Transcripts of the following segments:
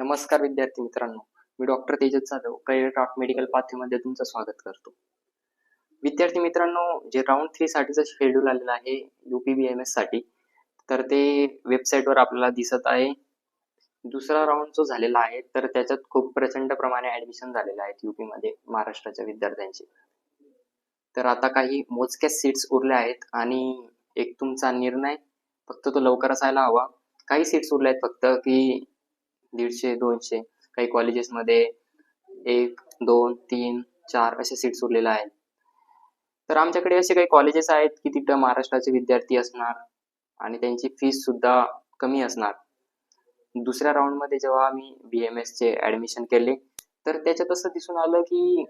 नमस्कार विद्यार्थी मित्रांनो. मी doctor Tejas Jadhav career craft medical पाथवेमध्ये तुमचं स्वागत करतो. विद्यार्थी मित्रांनो जे राऊंड थ्री साठीचं शेड्यूल आलेलं आहे युपी बी एम एससाठी तर ते वेबसाईटवर आपल्याला दिसत आहे. दुसरा राऊंड जो झालेला आहे तर त्याच्यात खूप प्रचंड प्रमाणे ऍडमिशन झालेलं आहेत युपीमध्ये महाराष्ट्राच्या विद्यार्थ्यांचे. तर आता काही मोजक्या सीट्स उरल्या आहेत आणि एक तुमचा निर्णय फक्त तो लवकर असायला हवा. काही सीट्स उरल्या आहेत फक्त की दीडशे दोनशे. काही कॉलेजेसमध्ये एक दोन तीन चार असे सीट्स उरलेल्या आहेत. तर आमच्याकडे असे काही कॉलेजेस आहेत की तिथं महाराष्ट्राचे विद्यार्थी असणार आणि त्यांची फीस सुद्धा कमी असणार. दुसऱ्या राऊंडमध्ये जेव्हा आम्ही बी एम एसचे ॲडमिशन केले तर त्याच्यात असं दिसून आलं की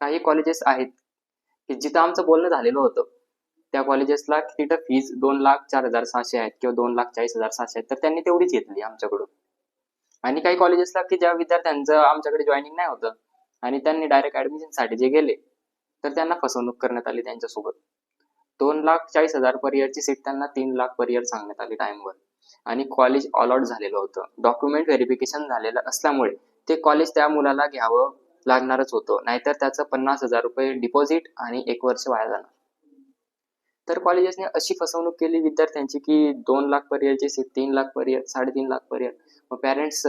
काही कॉलेजेस आहेत की जिथं आमचं बोलणं झालेलं होतं. त्या कॉलेजेसला तिथं फीज दोन लाख चार हजार सहाशे आहेत किंवा दोन लाख चाळीस हजार सहाशे आहेत. तर त्यांनी तेवढीच घेतली आमच्याकडून. आणि काही कॉलेजेसला की ज्या विद्यार्थ्यांचं आमच्याकडे जॉईनिंग नाही होतं आणि त्यांनी डायरेक्ट ऍडमिशनसाठी जे गेले तर त्यांना फसवणूक करण्यात आली त्यांच्यासोबत. दोन लाख चाळीस हजार पर इयरची सीट त्यांना तीन लाख पर इयर सांगण्यात आली टाइमवर आणि कॉलेज अलॉट झालेलं होतं. डॉक्युमेंट व्हेरिफिकेशन झालेलं असल्यामुळे ते कॉलेज त्या मुलाला घ्यावं लागणारच होतं. नाहीतर त्याचं पन्नास हजार रुपये डिपॉझिट आणि एक वर्ष वाया जाणार. तर कॉलेजेसने अशी फसवणूक केली विद्यार्थ्यांची की दोन लाख पर सीट तीन लाख पर्यंत साडेतीन लाख पर्यंत. मग पॅरेंट्स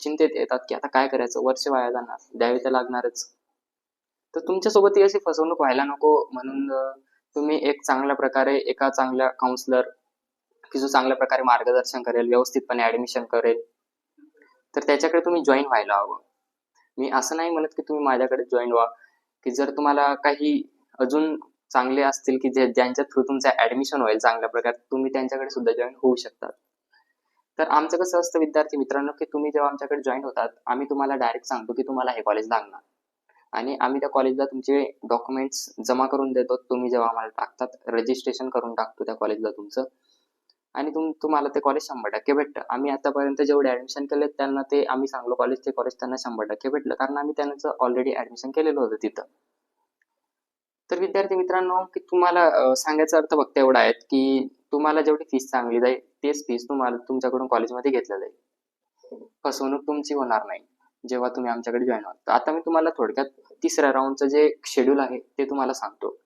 चिंतेत येतात की आता काय करायचं? वर्ष वाया जाणार द्यावे तर लागणारच. तर तुमच्यासोबत ही अशी फसवणूक व्हायला नको म्हणून तुम्ही एक चांगल्या प्रकारे एका चांगल्या काउन्सलर की जो चांगल्या प्रकारे मार्गदर्शन करेल व्यवस्थितपणे ऍडमिशन करेल तर त्याच्याकडे तुम्ही जॉईन व्हायला हवं. मी असं नाही म्हणत की तुम्ही माझ्याकडे जॉईन व्हा की जर तुम्हाला काही अजून चांगले असतील की जे ज्यांच्या थ्रू तुमचं ऍडमिशन होईल चांगल्या प्रकारे तुम्ही त्यांच्याकडे सुद्धा जॉईन होऊ शकतात. तर आमचं कसं असतं विद्यार्थी मित्रांनो की तुम्ही जेव्हा आमच्याकडे जॉईन होतात आम्ही तुम्हाला डायरेक्ट सांगतो की तुम्हाला हे कॉलेज लागणार. आणि आम्ही त्या कॉलेजला तुमचे डॉक्युमेंट्स जमा करून देतो तुम्ही जेव्हा आम्हाला टाकतात रजिस्ट्रेशन करून टाकतो त्या कॉलेजला तुमचं. आणि तुम तुम्हाला ते कॉलेज शंभर टक्के भेटतं. आम्ही आतापर्यंत जेवढे ऍडमिशन केले त्यांना ते आम्ही सांगलो कॉलेज ते कॉलेज त्यांना शंभर टक्के भेटलं. कारण आम्ही त्यांचं ऑलरेडी ऍडमिशन केलेलं होतं तिथं. तर विद्यार्थी मित्रांनो की तुम्हाला सांगायचा अर्थ फक्त एवढा आहे की तुम्हाला जेवढी फीस चांगली जाईल तेच फीस तुम्हाला तुमच्याकडून कॉलेजमध्ये घेतलं जाईल. फसवणूक तुमची होणार नाही जेव्हा तुम्ही आमच्याकडे जॉईन व्हाल. आता मी तुम्हाला थोडक्यात तिसऱ्या राऊंडचं जे शेड्यूल आहे ते तुम्हाला सांगतो.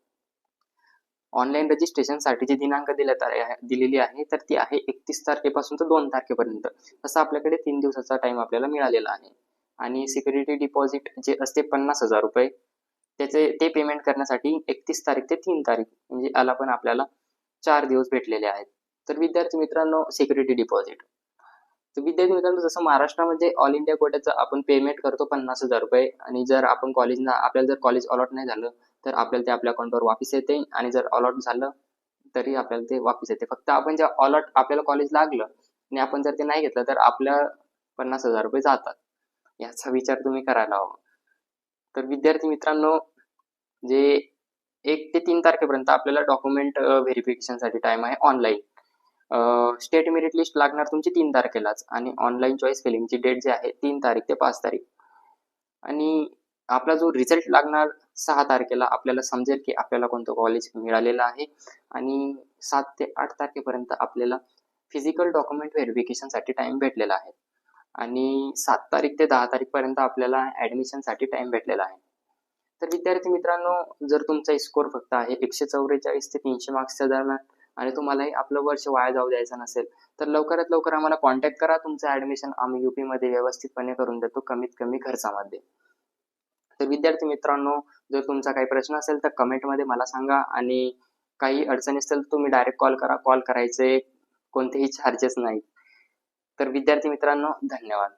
ऑनलाईन रजिस्ट्रेशनसाठी जी दिनांक दिल्यात दिलेली आहे तर ती आहे एकतीस तारखेपासून तर दोन तारखेपर्यंत. तसं आपल्याकडे तीन दिवसाचा टाइम आपल्याला मिळालेला आहे. आणि सिक्युरिटी डिपॉझिट जे असते पन्नास हजार रुपये. त्याचे ते पेमेंट करण्यासाठी एकतीस तारीख ते तीन तारीख म्हणजे याला पण आपल्याला चार दिवस भेटलेले आहेत. तर विद्यार्थी मित्रांनो सिक्युरिटी डिपॉझिट तर विद्यार्थी मित्रांनो जसं महाराष्ट्रामध्ये ऑल इंडिया कोट्याचं आपण पेमेंट करतो पन्नास हजार रुपये आणि जर आपण कॉलेजला आपल्याला जर कॉलेज अलॉट नाही झालं तर आपल्याला ते आपल्या अकाउंटवर वापस येते आणि जर अलॉट झालं तरी आपल्याला ते वापस येते. फक्त आपण जर अलॉट आपल्याला कॉलेज लागलं आणि आपण जर ते नाही घेतलं तर आपल्या पन्नास हजार रुपये जातात. याचा विचार तुम्ही करायला हवा. तर विद्यार्थी मित्रांनो जे एक ते तीन तारखेपर्यंत आपल्याला डॉक्युमेंट व्हेरिफिकेशनसाठी टाइम आहे ऑनलाईन स्टेट मेरिट लिस्ट लागणार तुमची तीन तारखेलाच आणि ऑनलाईन चॉईस फिलिंगची डेट जी आहे तीन तारीख ते पाच तारीख. आणि आपला जो रिझल्ट लागणार सहा तारखेला आपल्याला समजेल की आपल्याला कोणतं कॉलेज मिळालेलं आहे आणि सात ते आठ तारखेपर्यंत आपल्याला फिजिकल डॉक्युमेंट व्हेरिफिकेशनसाठी टाइम भेटलेला आहे. आणि सात तारीख ते दहा तारीखपर्यंत आपल्याला ऍडमिशनसाठी टाइम भेटलेला आहे. तर विद्यार्थी मित्रांनो जर तुमचा स्कोर फक्त आहे एकशे चौवेचाळीस ते तीनशे मार्क्सच्या दरम्यान आणि तुम्हालाही आपलं वर्ष वाया जाऊ द्यायचं नसेल तर लवकरात लवकर आम्हाला कॉन्टॅक्ट करा. तुमचं ऍडमिशन आम्ही युपीमध्ये व्यवस्थितपणे करून देतो कमीत कमी खर्चामध्ये. तर विद्यार्थी मित्रांनो जर तुमचा काही प्रश्न असेल तर कमेंटमध्ये मला सांगा आणि काही अडचणी असेल तर तुम्ही डायरेक्ट कॉल करा. कॉल करायचे कोणतेही चार्जेस नाहीत. तर विद्यार्थी मित्रांनो धन्यवाद